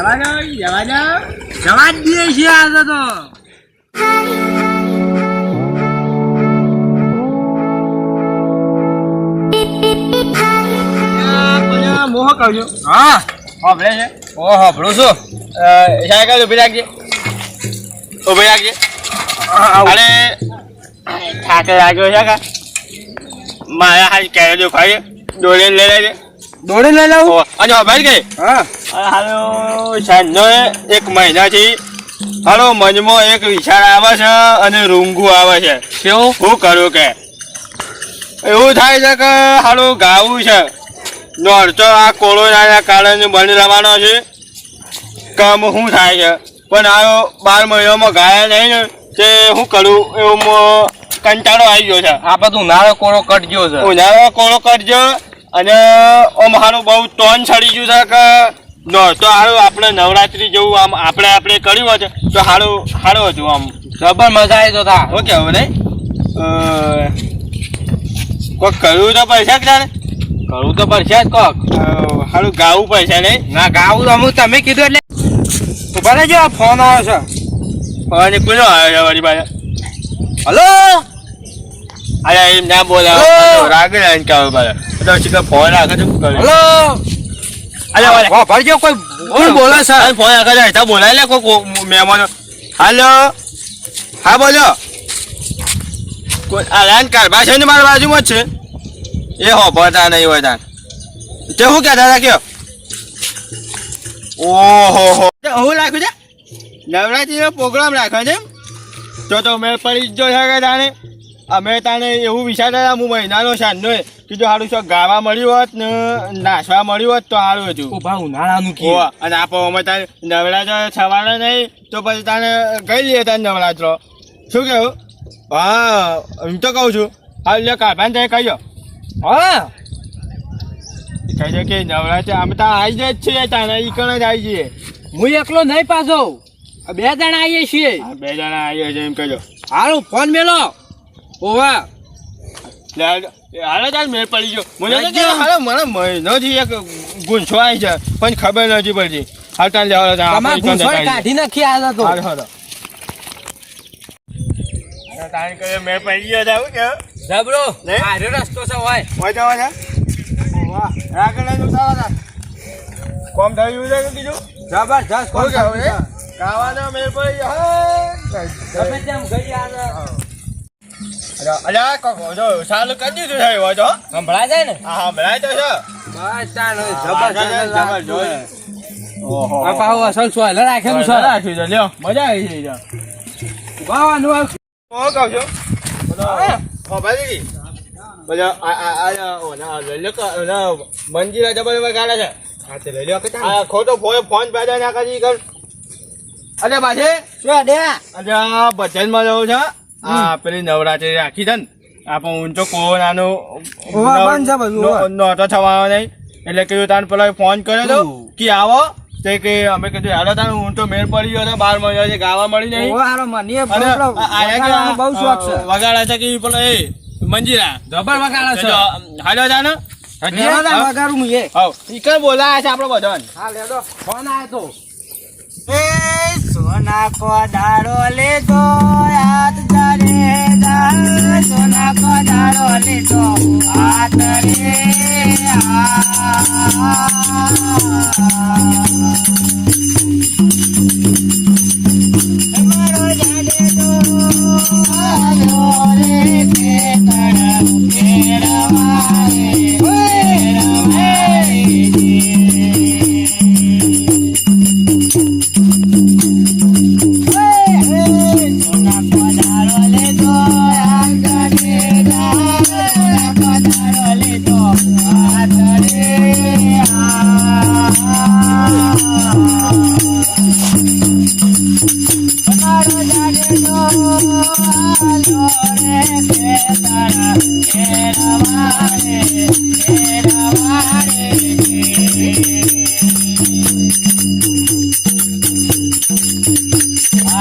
જવા દો જવા દો છીએ આજે તો મોહ કહ્યું હા હોભળે છે ઓ હભળું છું સાયકલ ઊભી રાખજે ઊભી રાખજે અરે થાકે લાગ્યો છે કા મારા હાલ કેરો દુખાય દોડે લઈ લેજે દોડી લઈ ઓ, અને હોભળ કે હા. હાલો સાંજનો એક મહિનાથી હાલો મનમાં એક વિચાર આવે છે અને રૂંગું આવે છે. કેવું? શું કરું કે? એવું થાય છે કે હાલો ગાવું છે. નોરચો આ કોરોનાના કારણે બંધ રહેવાનો છે. કામ શું થાય છે? પણ આ બાર મહિનામાં ગાયા નહીં ને તે શું કરું? એવું કંટાળો આવી ગયો છે. આ બધું નાળો કોરો કટજો છે. ઉનાળો કોળો કરજો અને ઓમ હારું બહુ ટોન ચડી ગયું છે કે તો હારું આપણે નવરાત્રી જેવું આમ આપણે આપણે કર્યું હોત તો હારું હારું હતું આમ. જબર મજા આવી તો તા. ઓકે હવે નહીં? કોક કરવું તો પૈસા જ તારે? કરવું તો પડશે જ કોક. હારું ગાવું પૈસા નહીં? ના ગાવું તો અમુક તમે કીધું એટલે ઊભા રહેજો ફોન આવ્યો છે. ફોન કોનો આવ્યો છે વળી પાસે હલો? અરે એમ ના બોલાવો રાગે રાગ પાછા. તો શીખર ફોન રાખે તો શું કરે? હલો! અરે કોઈ કોણ બોલે છે? ફોન રાખે તો હેઠા બોલાય લે કોઈ મહેમાનો. હાલો? હા બોલો. કોઈ આ લાઈન કારભા છે ને મારા બાજુમાં જ છે? એ હો ભરતા નહીં હોય તાન તે શું કહેતા હતા કયો? ઓહો હો. હું રાખ્યું છે? નવરાત્રીનો પ્રોગ્રામ રાખ્યો છે તો તો મેં પડી જો છે કે તાને અમે તાને એવું વિચારતા હતા હું મહિનાનો સાંજનો કીધું સારું શું ગાવા મળ્યું હોત ને નાસવા મળ્યું હોત તો સારું હતું. ઊભા ઉનાળાનું કે અને આપો અમે તારે નવરાત્ર થવાના નહીં તો પછી તાને ગઈ લઈએ તારે નવરાત્રો શું કેવું હા હું તો કહું છું. હા લે કાભાને તમે કહ્યો હા. કહી દે કે નવરાત્ર અમે તો આવી જ છીએ તાને એ કણ જ આવી જઈએ. હું એકલો નહીં પાછો. બે જણા આવીએ છીએ. બે જણા આવીએ છીએ એમ કહેજો હારું ફોન મેલો. ઓવા. લે મેળ પડી ગયો. મને તો રાખજો. મને મહિનોથી એક ગુંછો આવી છે પણ ખબર નથી પડતી. હાલ તાર લેવા કાઢી નાખી આ તો. હાલો હાલો. તારે કયો મેળ પડી ગયો છે કે જબરો રસ્તો છે હોય છે વાહ રાખે લઈને ઉતારો કોમ થયું છે કે કીધું જબરજસ્ત કહું છે. ખાવાનો મેળ પડી ગયો. તમે તેમ ગઈ આ જો મજા આવી છે લ્યો ઉભાવાનું આ હું કહું છું ઓ ભાઈ બોલો આ છે લઈ લ્યો કે આ ખોટો ફોન પેદા ના કરી કર અરે બાજે શું દે અરે ભજનમાં જવું છે આ પેલી નવરાત્રી રાખી છે ને આપણે ઊંચો કોરોનાનો. નહોતો થવાનો નહીં. એટલે કીધું તાન પેલા ફોન કર્યો તો કે આવો. તે કે અમે કીધું હાલો તાન તો મેળ પડી ગયો બાર મહિના છે ગાવા મળી નહીં. મને કે બહુ શોખ છે. વગાડે છે કે પેલો એ મંજીરા. જબર વગાડે છે. હાલો તાન. વગાડું હું એ. હાવ. ઈ કઈ બોલાયા છે આપણો બધો હા લેડો. ફોન આવ્યો તો. સોના કો દાડો લેતો હાથ જા સોના કો દાડો લેતો હાથ રે મારો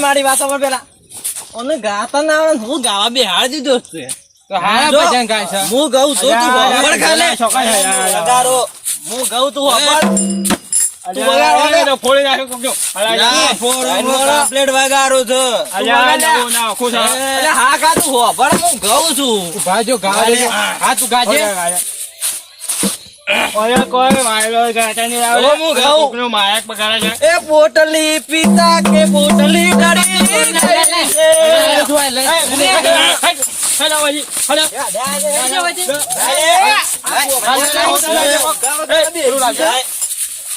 મારી વાતો ના આવડે હું ગાવા બિહાર દીધો છે તો છે હું ગઉ તું ખાલે હું ગઉ તું પોટલી પિતા કે પોટલી ડરી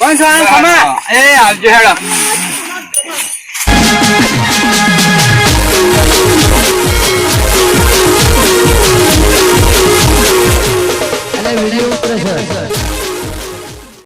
પણ સવાલ ખમા એ આવજો હેડો.